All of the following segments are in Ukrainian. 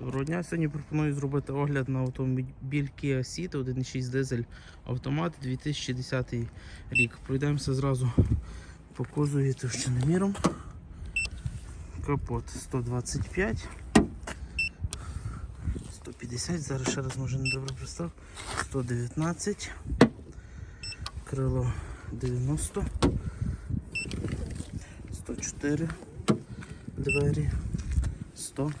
Доброго дня. Сьогодні пропоную зробити огляд на автомобіль Kia Ceed 1.6 дизель автомат 2010 рік. Пройдемося зразу по кузові товщиноміром. Капот 125. 150, зараз ще раз може не добре пристав. 119. Крило 90. 104. Двері. 100.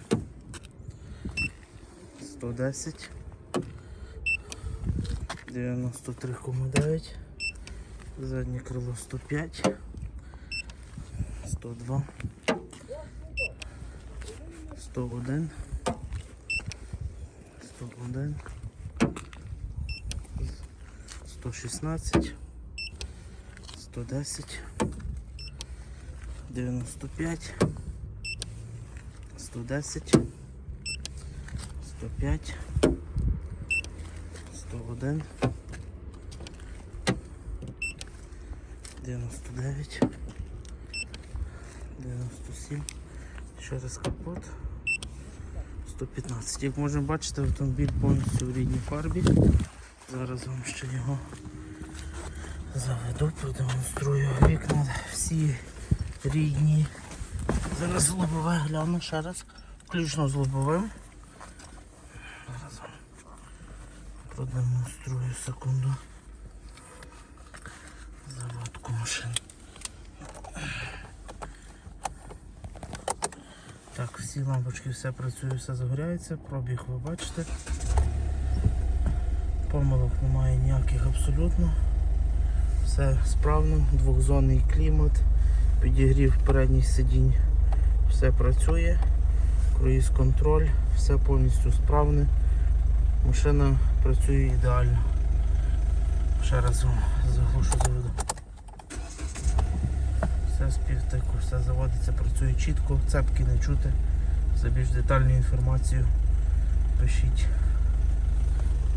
110, 93,9, заднє крило 105, 102, 101, 101, 116, 110, 95, 110, 105, 101, 99, 97, ще раз капот, 115. Як можемо бачити, автомобіль повністю в рідній фарбі. Зараз вам ще його заведу, продемонструю вікна всі рідні. Зараз лобове гляну ще раз, включно з лобовим. Зараз вам продемонструю секунду заводку машин. Так, всі лампочки, все працює, все загоряється, пробіг ви бачите. Помилок немає ніяких абсолютно. Все справно, двохзонний клімат, підігрів передніх сидінь, все працює, круїз контроль, все повністю справне. Машина працює ідеально. Ще раз заглушу заведу. Все співтику, все заводиться, працює чітко, цепки не чути. За більш детальну інформацію пишіть.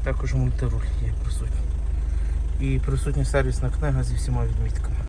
Також мультируль є присутній. І присутня сервісна книга зі всіма відмітками.